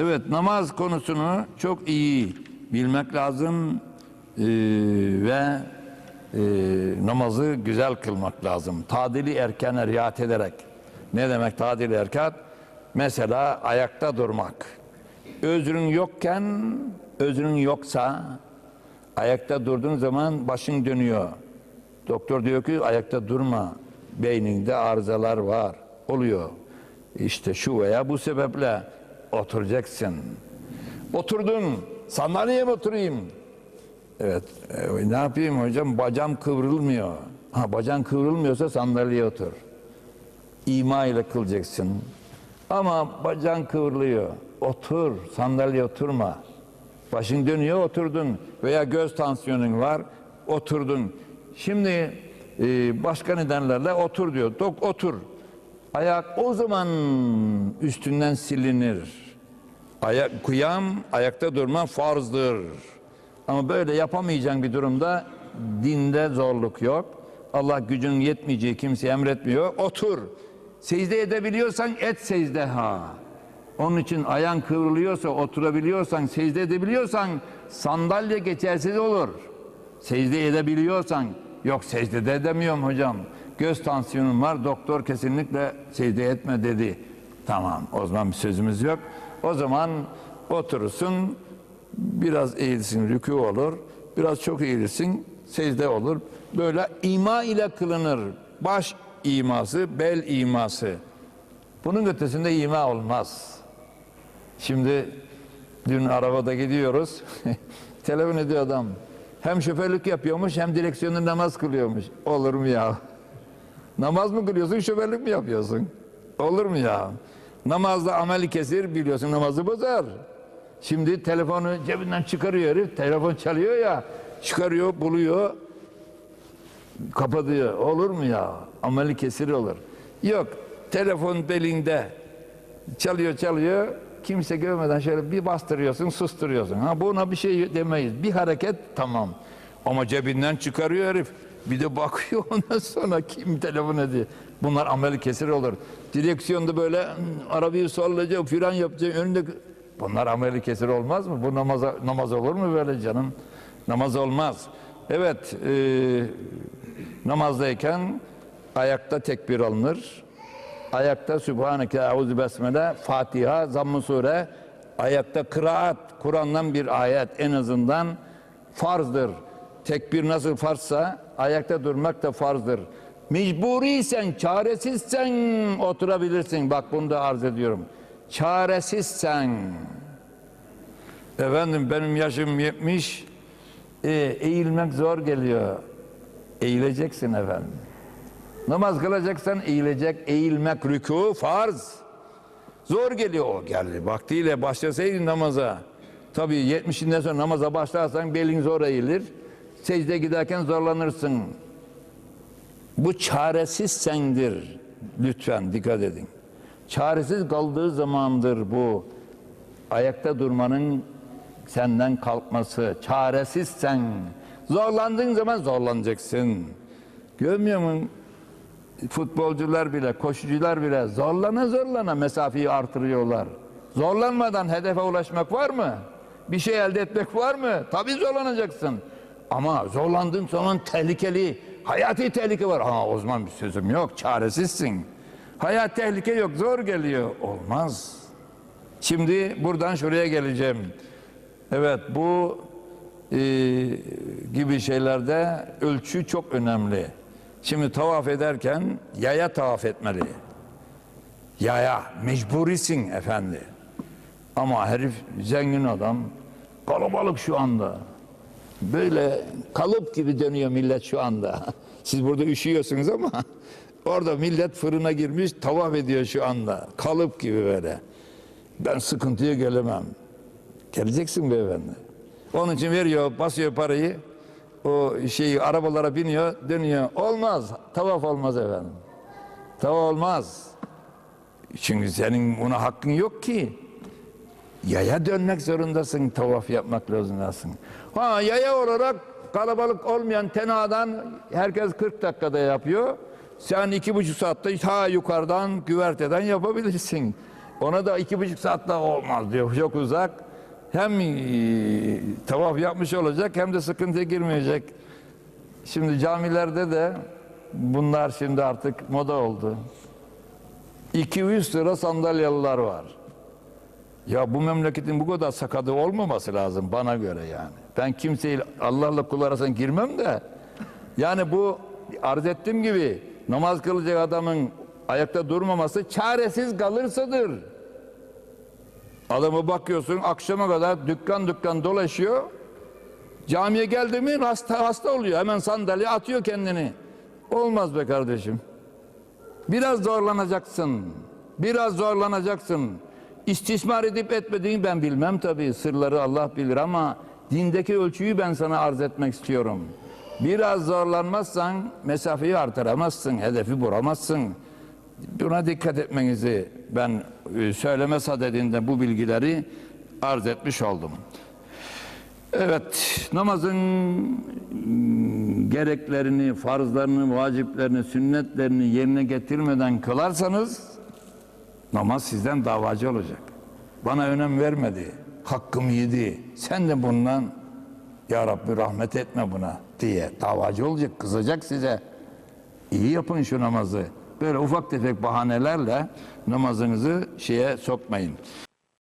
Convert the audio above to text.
Evet namaz konusunu çok iyi bilmek lazım Ee, ve e, namazı güzel kılmak lazım. Tadili erkene riayet ederek. Ne demek tadili erken? Mesela ayakta durmak. Özrün yokken, özrün yoksa ayakta durduğun zaman başın dönüyor. Doktor diyor ki ayakta durma. Beyninde arızalar var. Oluyor. İşte şu veya bu sebeple oturacaksın. Oturdun. Sandalyeye mi oturayım? Evet. e, ne yapayım hocam? Bacağım kıvrılmıyor. Ha, bacağın kıvrılmıyorsa sandalyeye otur. İma ile kılacaksın. Ama bacağın kıvrılıyor. Otur. Sandalyeye oturma. Başın dönüyor oturdun. Veya göz tansiyonun var. Oturdun. Şimdi e, başka nedenlerle otur diyor. Dok otur. Ayak o zaman üstünden silinir. Ayak, kıyam, ayakta durma farzdır. Ama böyle yapamayacağın bir durumda dinde zorluk yok. Allah gücünün yetmeyeceği kimseye emretmiyor. Otur. Secde edebiliyorsan et secde ha. Onun için ayağın kıvrılıyorsa, oturabiliyorsan, secde edebiliyorsan sandalye geçersiz olur. Secde edebiliyorsan, yok secde edemiyorum hocam. Göz tansiyonum var, doktor kesinlikle secde etme dedi. Tamam, o zaman bir sözümüz yok. O zaman oturursun, biraz eğilsin, rükû olur. Biraz çok eğilsin, secde olur. Böyle ima ile kılınır. Baş iması, bel iması. Bunun ötesinde ima olmaz. Şimdi dün arabada gidiyoruz. Telefon ediyor adam. Hem şoförlük yapıyormuş hem direksiyonda namaz kılıyormuş. Olur mu ya? Namaz mı kılıyorsun, şoförlük mü yapıyorsun? Olur mu ya? Namazda ameli kesir biliyorsun namazı bozar. Şimdi telefonu cebinden çıkarıyor herif. Telefon çalıyor ya. Çıkarıyor, buluyor. Kapatıyor. Olur mu ya? Ameli kesir olur. Yok. Telefon belinde. Çalıyor çalıyor. Kimse görmeden şöyle bir bastırıyorsun, susturuyorsun. Ha buna bir şey demeyiz. Bir hareket tamam. Ama cebinden çıkarıyor herif. Bir de bakıyor ondan sonra kim telefon ediyor. Bunlar ameli kesir olur. Direksiyonda böyle hmm, arabayı sollayacak, fren yapacak, önünde... Bunlar ameli kesir olmaz mı? Bu namaza, namaz olur mu böyle canım? Namaz olmaz. Evet, e, namazdayken ayakta tekbir alınır. Ayakta Sübhaneke Euzu Besmele, Fatiha, Zamm-ı Sure, ayakta kıraat, Kur'an'dan bir ayet en azından farzdır. Tekbir nasıl farzsa ayakta durmak da farzdır. Mecburiysen, çaresizsen oturabilirsin. Bak bunu da arz ediyorum. Çaresizsen. Efendim benim yaşım 70. E, eğilmek zor geliyor. Eğileceksin efendim. Namaz kılacaksan eğilecek, eğilmek rükû farz. Zor geliyor o geldi. Vaktiyle başlasaydın namaza. Tabii 70'inden sonra namaza başlarsan belin zor eğilir. Secde giderken zorlanırsın. Bu çaresiz sendir. Lütfen dikkat edin. Çaresiz kaldığı zamandır bu. Ayakta durmanın senden kalkması. Çaresiz sen. Zorlandığın zaman zorlanacaksın. Görmüyor musun? Futbolcular bile, koşucular bile zorlana zorlana mesafeyi artırıyorlar. Zorlanmadan hedefe ulaşmak var mı? Bir şey elde etmek var mı? Tabii zorlanacaksın. Ama zorlandığın zaman tehlikeli, hayati tehlike var. Ha o zaman bir sözüm yok, çaresizsin. Hayat tehlike yok, zor geliyor. Olmaz. Şimdi buradan şuraya geleceğim. Evet bu e, gibi şeylerde ölçü çok önemli. Şimdi tavaf ederken yaya tavaf etmeli. Yaya mecburisin efendi. Ama herif zengin adam kalabalık şu anda. Böyle kalıp gibi dönüyor millet şu anda. Siz burada üşüyorsunuz ama orada millet fırına girmiş tavaf ediyor şu anda. Kalıp gibi böyle. Ben sıkıntıya gelemem. Geleceksin beyefendi. Onun için veriyor, basıyor parayı. O şeyi arabalara biniyor, dönüyor. Olmaz. Tavaf olmaz efendim. Tavaf olmaz. Çünkü senin buna hakkın yok ki. Yaya dönmek zorundasın, tavaf yapmak zorundasın. Ha yaya olarak kalabalık olmayan tenadan herkes 40 dakikada yapıyor. Sen iki buçuk saatte ta yukarıdan güverteden yapabilirsin. Ona da iki buçuk saat daha olmaz diyor. Çok uzak. Hem e, tavaf yapmış olacak hem de sıkıntıya girmeyecek. Şimdi camilerde de bunlar şimdi artık moda oldu. 200 lira sandalyalılar var. Ya bu memleketin bu kadar sakadı olmaması lazım bana göre yani. Ben kimseyi Allah'la kul arasına girmem de yani bu arz ettiğim gibi namaz kılacak adamın ayakta durmaması çaresiz kalırsadır. Adamı bakıyorsun akşama kadar dükkan dükkan dolaşıyor. Camiye geldi mi hasta hasta oluyor. Hemen sandalye atıyor kendini. Olmaz be kardeşim. Biraz zorlanacaksın. Biraz zorlanacaksın. İstismar edip etmediğini ben bilmem tabii. Sırları Allah bilir ama dindeki ölçüyü ben sana arz etmek istiyorum. Biraz zorlanmazsan mesafeyi artıramazsın, hedefi vuramazsın. Buna dikkat etmenizi ben e, söyleme sadedinde bu bilgileri arz etmiş oldum. Evet, namazın mm, gereklerini, farzlarını, vaciplerini, sünnetlerini yerine getirmeden kılarsanız namaz sizden davacı olacak. Bana önem vermedi, hakkımı yedi. Sen de bundan ya Rabbi rahmet etme buna diye davacı olacak, kızacak size. İyi yapın şu namazı. Böyle ufak tefek bahanelerle namazınızı şeye sokmayın.